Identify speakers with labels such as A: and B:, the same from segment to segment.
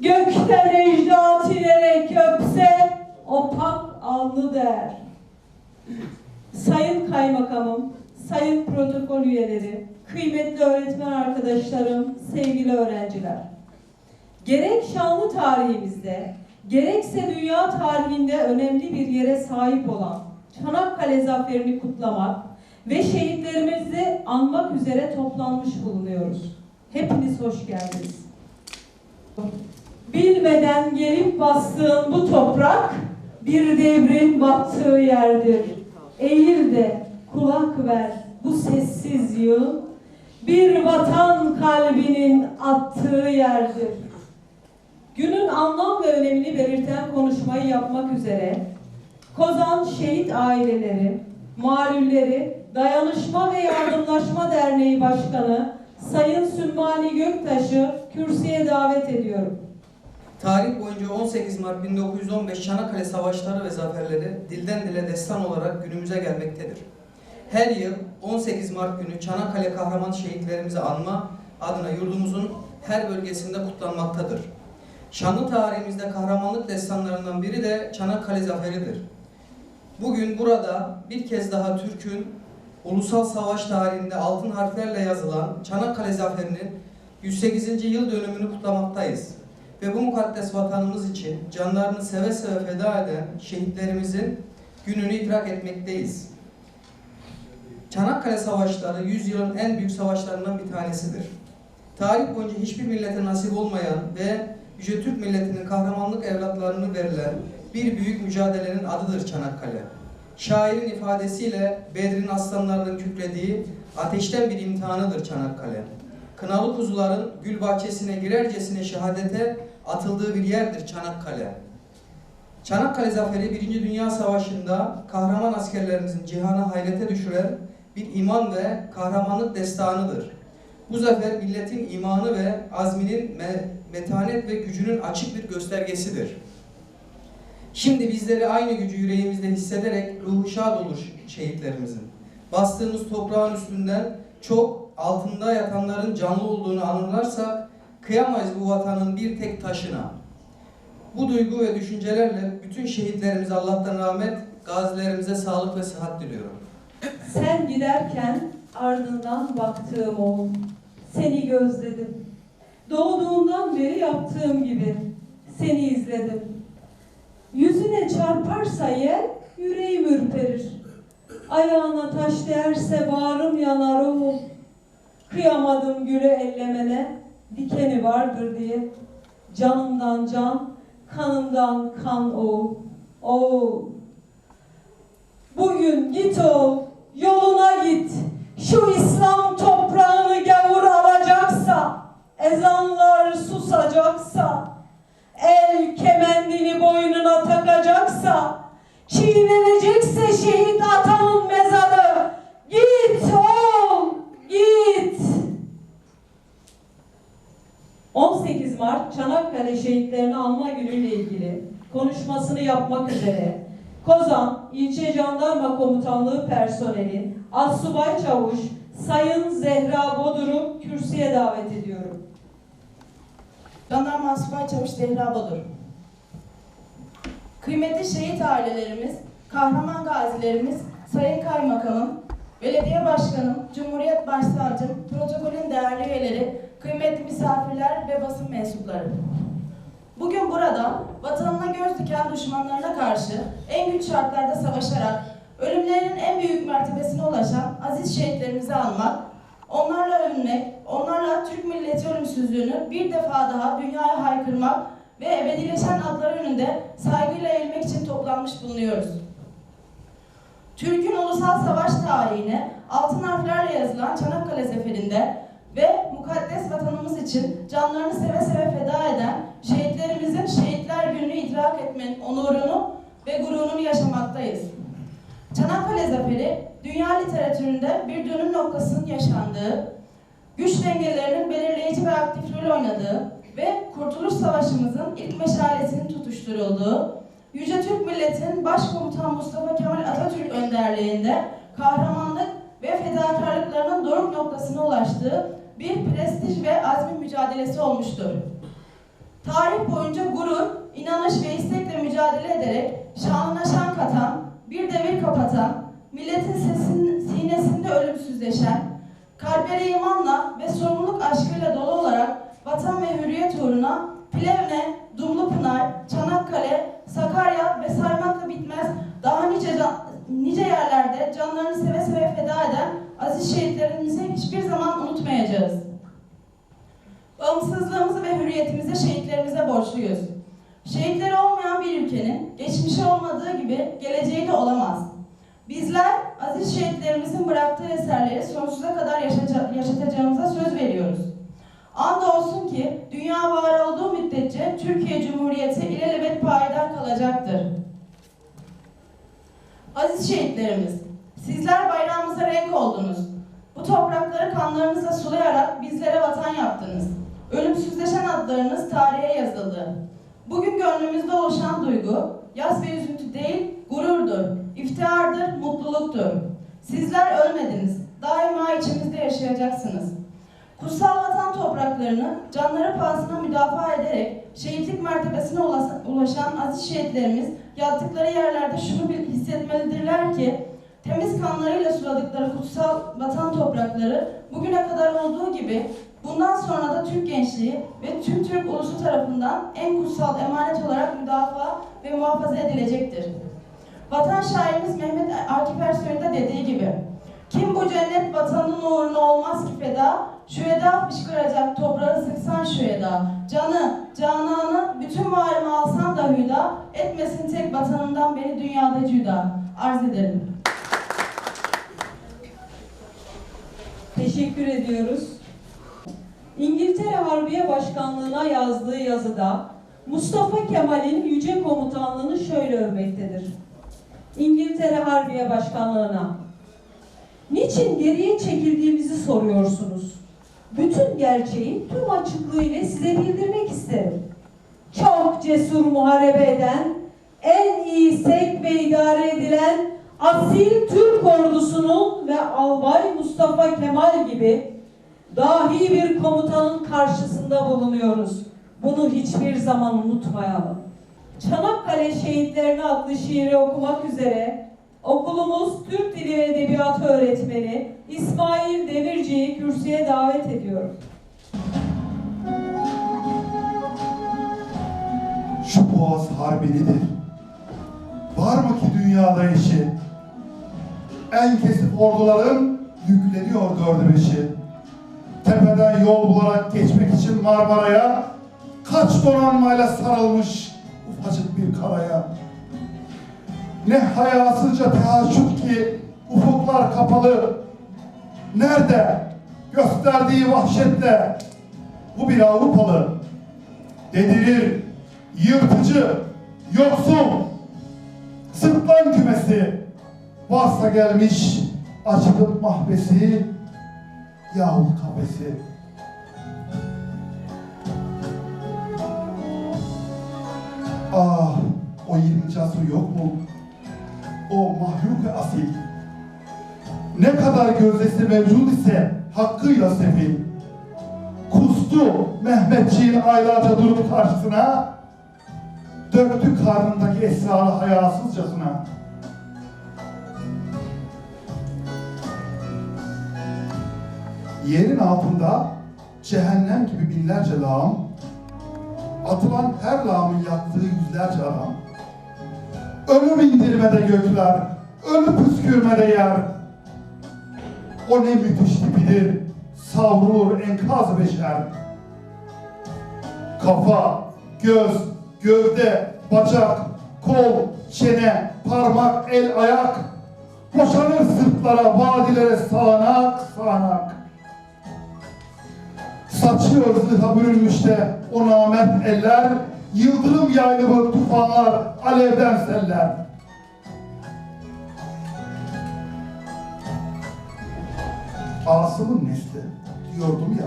A: Gökten ecdat inerek öpse o pak alnı der. Sayın Kaymakamım, sayın protokol üyeleri, kıymetli öğretmen arkadaşlarım, sevgili öğrenciler. Gerek şanlı tarihimizde, gerekse dünya tarihinde önemli bir yere sahip olan Çanakkale Zaferi'ni kutlamak ve şehitlerimizi anmak üzere toplanmış bulunuyoruz. Hepiniz hoş geldiniz. Bilmeden gelip bastığın bu toprak bir devrin battığı yerdir. Eğil de kulak ver bu sessiz yığın bir vatan kalbinin attığı yerdir. Günün anlam ve önemini belirten konuşmayı yapmak üzere Kozan Şehit Aileleri, Malulleri, Dayanışma ve Yardımlaşma Derneği Başkanı Sayın Sümmani Göktaş'ı kürsüye davet ediyorum.
B: Tarih boyunca 18 Mart 1915 Çanakkale Savaşları ve zaferleri dilden dile destan olarak günümüze gelmektedir. Her yıl 18 Mart günü Çanakkale kahraman şehitlerimizi anma adına yurdumuzun her bölgesinde kutlanmaktadır. Şanlı tarihimizde kahramanlık destanlarından biri de Çanakkale Zaferi'dir. Bugün burada bir kez daha Türk'ün ulusal savaş tarihinde altın harflerle yazılan Çanakkale Zaferi'nin 108. yıl dönümünü kutlamaktayız. Ve bu mukaddes vatanımız için canlarını seve seve feda eden şehitlerimizin gününü idrak etmekteyiz. Çanakkale Savaşları yüzyılın en büyük savaşlarından bir tanesidir. Tarih boyunca hiçbir millete nasip olmayan ve Yüce Türk milletinin kahramanlık evlatlarını verilen bir büyük mücadelenin adıdır Çanakkale. Şairin ifadesiyle Bedir'in aslanlarının kükrediği ateşten bir imtihanıdır Çanakkale. Kınalı kuzuların gül bahçesine girercesine şehadete atıldığı bir yerdir Çanakkale. Çanakkale Zaferi 1. Dünya Savaşı'nda kahraman askerlerimizin cihana hayrete düşüren bir iman ve kahramanlık destanıdır. Bu zafer milletin imanı ve azminin me- metanet ve gücünün açık bir göstergesidir. Şimdi bizleri aynı gücü yüreğimizde hissederek ruhu şad olur şehitlerimizin. Bastığımız toprağın üstünden çok altında yatanların canlı olduğunu anırlarsak kıyamayız bu vatanın bir tek taşına. Bu duygu ve düşüncelerle bütün şehitlerimize Allah'tan rahmet, gazilerimize sağlık ve sıhhat diliyorum.
A: Sen giderken ardından baktığım oğul. Seni gözledim. Doğduğundan beri yaptığım gibi seni izledim. Yüzüne çarparsa yer yüreğim ürperir. Ayağına taş değerse bağrım yanar oğul. Kıyamadım gülü ellemene dikeni vardır diye. Canımdan can, kanımdan kan oğul. Oğul. Bugün git oğul, yoluna git. Şu İslam Jandarma Komutanlığı personeli Assubay Çavuş Sayın Zehra Bodur'u kürsüye davet ediyorum.
C: Jandarma Asubay Çavuş Zehra Bodur. Kıymetli şehit ailelerimiz, kahraman gazilerimiz, Sayın Kaymakamım, Belediye Başkanım, Cumhuriyet Başsavcım, protokolün değerli üyeleri, kıymetli misafirler ve basın mensupları. Bugün burada vatanına göz diken düşmanlarına karşı en güç şartlarda savaşarak ölümlerinin en büyük mertebesine ulaşan aziz şehitlerimizi anmak, onlarla övünmek, onlarla Türk milleti ölümsüzlüğünü bir defa daha dünyaya haykırmak ve ebedileşen adları önünde saygıyla eğilmek için toplanmış bulunuyoruz. Türk'ün ulusal savaş tarihine altın harflerle yazılan Çanakkale Zeferi'nde ve mukaddes vatanımız için canlarını seve seve feda eden şehitlerimizin Şehitler Günü'nü idrak etmenin onurunu ve gururunu yaşamaktayız. Çanakkale Zaferi, dünya literatüründe bir dönüm noktasının yaşandığı, güç dengelerinin belirleyici ve aktif rol oynadığı ve Kurtuluş Savaşımızın ilk meşalesinin tutuşturulduğu, Yüce Türk Milleti'nin Başkomutan Mustafa Kemal Atatürk önderliğinde kahramanlık ve fedakarlıklarının doruk noktasına ulaştığı bir prestij ve azmi mücadelesi olmuştur. Tarih boyunca gurur, inanış ve istekle mücadele ederek şanına şan katan, bir devir kapatan, milletin sesin, sinesinde ölümsüzleşen, kalplere imanla ve sorumluluk aşkıyla dolu olarak vatan ve hürriyet uğruna Plevne, Dumlupınar, Çanakkale, Sakarya ve saymakla bitmez daha nice can- nice yerlerde canlarını seve seve feda eden aziz şehitlerimizi hiçbir zaman unutmayacağız. Bağımsızlığımızı hürriyetimizi şehitlerimize borçluyuz. Şehitleri olmayan bir ülkenin geçmişi olmadığı gibi geleceği de olamaz. Bizler aziz şehitlerimizin bıraktığı eserleri sonsuza kadar yaşatacağımıza söz veriyoruz. Andolsun ki dünya var olduğu müddetçe Türkiye Cumhuriyeti ilelebet payidar kalacaktır. Aziz şehitlerimiz, sizler bayrağımıza renk oldunuz. Bu toprakları kanlarınızla sulayarak bizlere vatan yaptınız. Ölümsüzleşen adlarınız tarihe yazıldı. Bugün gönlümüzde oluşan duygu, yas ve üzüntü değil, gururdur, iftihardır, mutluluktur. Sizler ölmediniz, daima içimizde yaşayacaksınız. Kutsal vatan topraklarını canları pahasına müdafaa ederek şehitlik mertebesine ulaşan- aziz şehitlerimiz yattıkları yerlerde şunu hissetmelidirler ki temiz kanlarıyla suladıkları kutsal vatan toprakları bugüne kadar olduğu gibi bundan sonra da Türk gençliği ve tüm Türk ulusu tarafından en kutsal emanet olarak müdafaa ve muhafaza edilecektir. Vatan şairimiz Mehmet Akif Ersoy'un da dediği gibi kim bu cennet vatanın uğruna olmaz ki feda, şu eda fışkıracak toprağı sıksan şu eda. Canı, cananı, bütün varımı alsan da hüda, etmesin tek vatanından beni dünyada cüda. Arz ederim.
A: Teşekkür ediyoruz. İngiltere Harbiye Başkanlığı'na yazdığı yazıda Mustafa Kemal'in yüce komutanlığını şöyle övmektedir. İngiltere Harbiye Başkanlığı'na Niçin geriye çekildiğimizi soruyorsunuz. Bütün gerçeği tüm açıklığıyla size bildirmek isterim. Çok cesur muharebe eden, en iyi sevk ve idare edilen asil Türk ordusunun ve Albay Mustafa Kemal gibi dahi bir komutanın karşısında bulunuyoruz. Bunu hiçbir zaman unutmayalım. Çanakkale Şehitlerini adlı şiiri okumak üzere okulumuz Türk Dili ve Edebiyatı öğretmeni İsmail Demirci'yi kürsüye davet ediyorum.
D: Şu boğaz harbinidir. Var mı ki dünyada eşi? En kesif orduların yükleniyor dördü beşi. Tepeden yol bularak geçmek için Marmara'ya kaç donanmayla sarılmış ufacık bir karaya. Ne hayasızca tehaşüt ki ufuklar kapalı. Nerede? Gösterdiği vahşetle. Bu bir Avrupalı. Dedirir, yırtıcı, yoksul, sırtlan kümesi, varsa gelmiş açılıp mahbesi yahut kafesi. Ah, o yirmi casu yok mu? O mahluk asil. Ne kadar gözdesi mevcud ise hakkıyla sefil kustu Mehmetçiğin aylarca durup karşısına döktü karnındaki esrarı hayasızcasına. Yerin altında cehennem gibi binlerce lağım, atılan her lağımın yaktığı yüzlerce adam, ölüm indirmede gökler, ölü püskürmede yer, o ne müthiş tipidir, savrulur enkaz beşer. Kafa, göz, gövde, bacak, kol, çene, parmak, el, ayak. Boşanır sırtlara, vadilere sağanak, sağanak. Saçıyor zırha bürünmüş de o namert eller, yıldırım yaylımı tufanlar, alevden seller. Asım'ın nesli diyordum ya.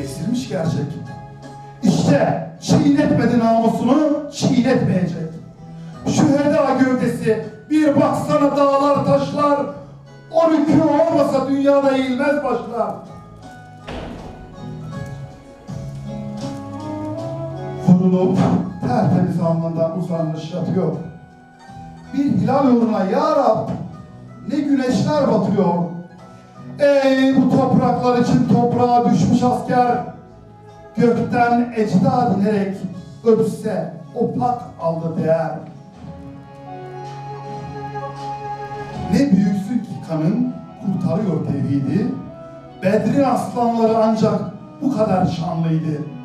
D: Nesilmiş gerçek. İşte çiğnetmedi namusunu, çiğnetmeyecek. Şu heda gövdesi bir baksana dağlar taşlar. O rükû olmasa dünyada eğilmez başlar. Kurulup tertemiz alnından uzanmış yatıyor. Bir hilal uğruna ya Rab ne güneşler batıyor. Ey bu topraklar için toprağa düşmüş asker gökten ecdad inerek öpse opak aldı değer. Ne büyüksün ki kanın kurtarıyor tevhidi. Bedrin aslanları ancak bu kadar şanlıydı.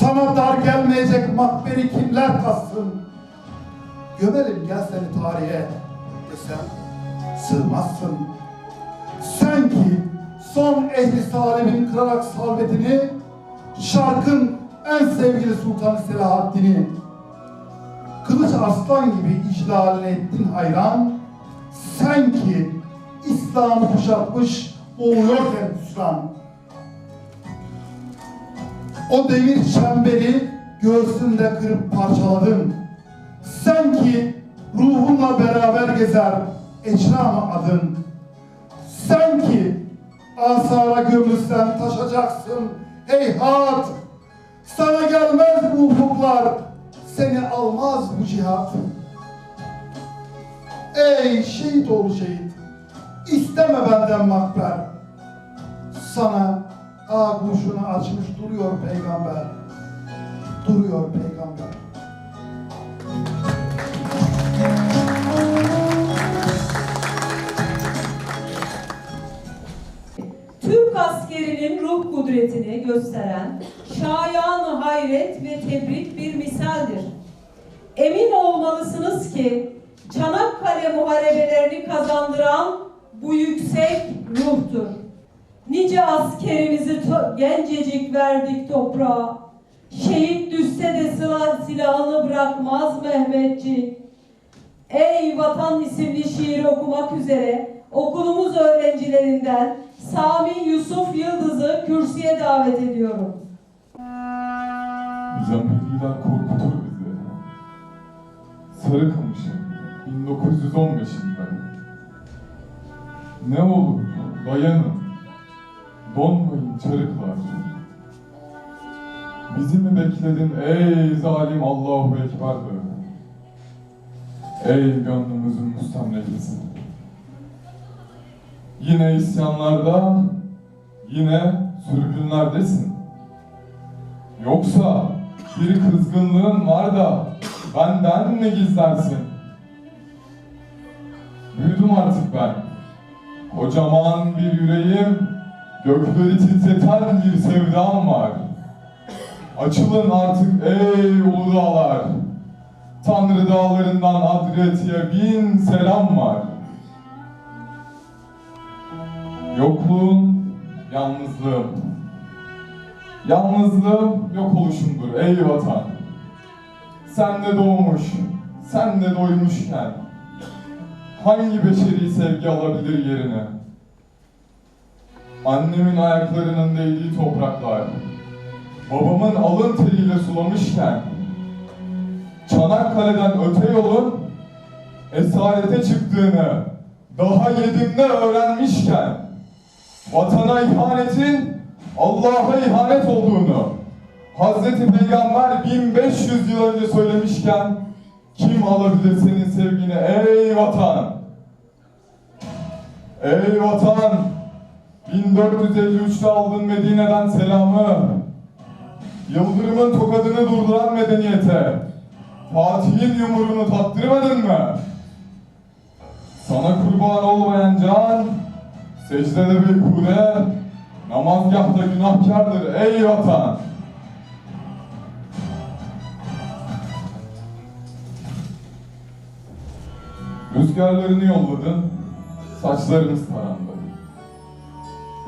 D: Sana dar gelmeyecek makberi kimler kassın? Gömelim gel seni tarihe desem sığmazsın. Sen ki son ehli salimin kırarak salvetini şarkın en sevgili Sultanı Selahaddin'i kılıç aslan gibi iclaline ettin hayran sen ki İslam'ı kuşatmış oluyorken hüsran o demir çemberi göğsünde kırıp parçaladın sen ki ruhunla beraber gezer ecram adın. Sen ki asara gömülsen taşacaksın heyhat sana gelmez bu ufuklar seni almaz bu cihat. Ey şehit oğlu şehit isteme benden makber. Sana ağuşunu açmış duruyor peygamber duruyor peygamber
A: Türk askerinin ruh kudretini gösteren şayan hayret ve tebrik bir misaldir. Emin olmalısınız ki Çanakkale muharebelerini kazandıran bu yüksek ruhtur. Nice askerimizi gencecik verdik toprağa. Şehit düşse de sıla silahını bırakmaz Mehmetçik. Ey Vatan isimli şiiri okumak üzere okulumuz öğrencilerinden Sami Yusuf Yıldız'ı kürsüye davet ediyorum.
E: Zemheriler korkutur bizi. Sarıkamış'ın 1915'inde. Ne olur dayanın, donmayın çarıklar. Bizi mi bekledin ey zalim Allahu Ekber. Ey gönlümüzün müstemlekesi. Yine isyanlarda, yine sürgünlerdesin. Yoksa bir kızgınlığın var da benden mi gizlersin? Büyüdüm artık ben. Kocaman bir yüreğim, gökleri titreten bir sevdam var. Açılın artık ey ulu dağlar. Tanrı dağlarından Adriyatik'e bin selam var. Yokluğun, yalnızlığım, Yalnızlığım yok oluşumdur ey vatan. Sen de doğmuş, sen de doymuşken hangi beşeri sevgi alabilir yerine? Annemin ayaklarının değdiği topraklar, babamın alın teriyle sulamışken, Çanakkale'den öte yolun esarete çıktığını daha yedimde öğrenmişken, vatana ihanetin Allah'a ihanet olduğunu Hazreti Peygamber 1500 yıl önce söylemişken kim alabilir senin sevgini ey vatan? Ey vatan! 1453'te aldın Medine'den selamı. Yıldırımın tokadını durduran medeniyete Fatih'in yumruğunu tattırmadın mı? Sana kurban olmayan can secdede bir kure Namazgahta günahkardır ey vatan. Rüzgarlarını yolladın, saçlarımız tarandı.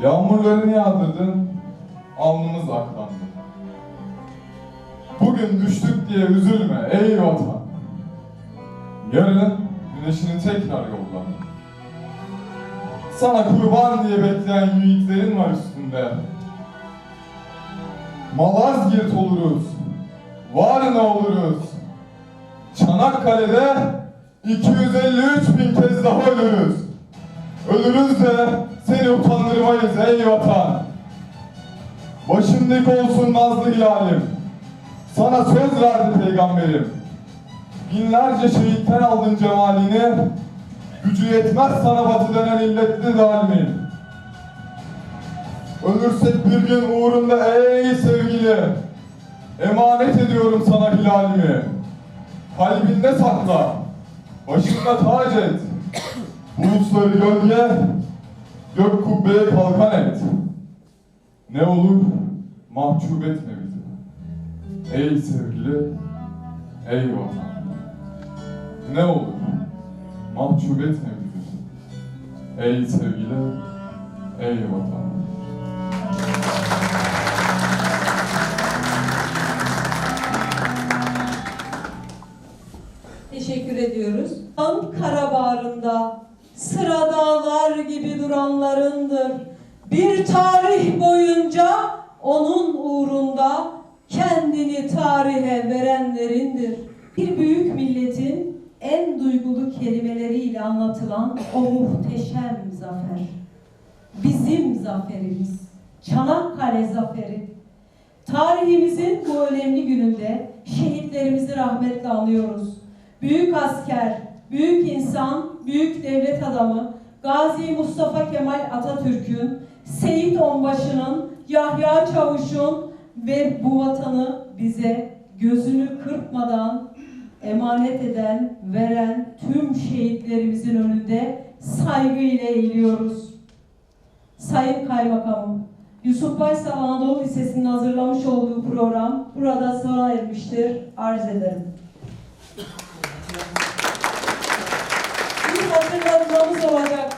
E: Yağmurlarını yağdırdın, alnımız aklandı. Bugün düştük diye üzülme ey vatan. Yarın güneşini tekrar yolla. Sana kurban diye bekleyen yiğitlerin var üstünde. Malazgirt oluruz. Varna oluruz. Çanakkale'de 253 bin kez daha ölürüz. Ölürüz de seni utandırmayız ey vatan. Başın dik olsun nazlı hilalim. Sana söz verdi peygamberim. Binlerce şehitten aldın cemalini. Gücü yetmez sana batı denen illetli zalimin. Ölürsek bir gün uğrunda ey sevgili. Emanet ediyorum sana hilalimi. Kalbinde sakla. Başında tac et. Bulutları gölge, gök kubbeye kalkan et. Ne olur mahcup etme bizi. Ey sevgili, ey vatan. Ne olur mahcup etme bizi. Ey sevgili, ey vatan.
A: Teşekkür ediyoruz. Ankara bağrında sıra dağlar gibi duranlarındır. Bir tarih boyunca onun uğrunda kendini tarihe verenlerindir. Bir büyük milletin en duygulu kelimeleriyle anlatılan o muhteşem zafer. Bizim zaferimiz. Çanakkale zaferi. Tarihimizin bu önemli gününde şehitlerimizi rahmetle anıyoruz. Büyük asker, büyük insan, büyük devlet adamı Gazi Mustafa Kemal Atatürk'ün, Seyit Onbaşı'nın, Yahya Çavuş'un ve bu vatanı bize gözünü kırpmadan emanet eden, veren tüm şehitlerimizin önünde saygıyla eğiliyoruz. Sayın Kaymakamım, Yusuf Baysal Anadolu Lisesi'nin hazırlamış olduğu program burada sona ermiştir. Arz ederim. Enggak.